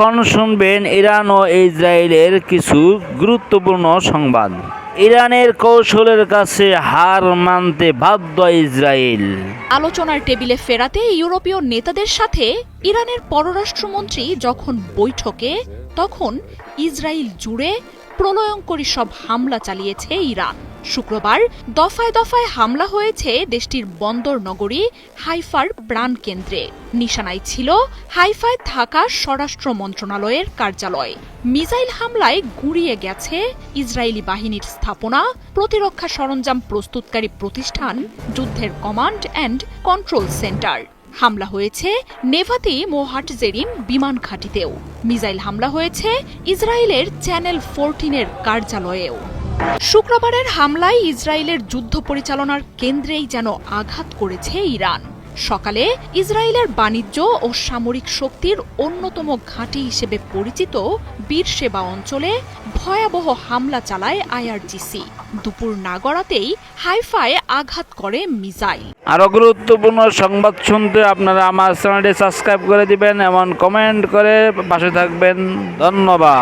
এখন শুনবেন ইরান ও ইসরায়েলের কিছু গুরুত্বপূর্ণ সংবাদ। ইরানের কৌশলের কাছে হার মানতে বাধ্য ইসরায়েল। আলোচনার টেবিলে ফেরাতে ইউরোপীয় নেতাদের সাথে ইরানের পররাষ্ট্রমন্ত্রী যখন বৈঠকে, তখন ইসরায়েল জুড়ে প্রলয়ঙ্করী সব হামলা চালিয়েছে ইরান। শুক্রবার দফায় দফায় হামলা হয়েছে দেশটির বন্দর নগরী হাইফার প্রাণকেন্দ্রে নিশানায় ছিল হাইফায় থাকা স্বরাষ্ট্র মন্ত্রণালয়ের কার্যালয়। মিসাইল হামলায় গুঁড়িয়ে গেছে ইসরায়েলি বাহিনীর স্থাপনা, প্রতিরক্ষা সরঞ্জাম প্রস্তুতকারী প্রতিষ্ঠান, যুদ্ধের কমান্ড অ্যান্ড কন্ট্রোল সেন্টার। হামলা হয়েছে নেভাতি মোহাটজেরিন বিমান ঘাঁটিতেও। মিসাইল হামলা হয়েছে ইসরায়েলের চ্যানেল ফোরটিনের কার্যালয়েও। শুক্রবারের হামলায় ইসরায়েলের যুদ্ধ পরিচালনার কেন্দ্রেই যেন আঘাত করেছে ইরান। সকালে ইসরায়েলের বাণিজ্য ও সামরিক শক্তির অন্যতম ঘাঁটি হিসেবে পরিচিত বীরসেবা অঞ্চলে ভয়াবহ হামলা চালায় আইআরজিসি। দুপুর না গড়াতেই হাইফায় আঘাত করে মিসাইল। আরও গুরুত্বপূর্ণ সংবাদ শুনতে আপনারা আমার চ্যানেলটি সাবস্ক্রাইব করে দিবেন, এমন কমেন্ট করে পাশে থাকবেন। ধন্যবাদ।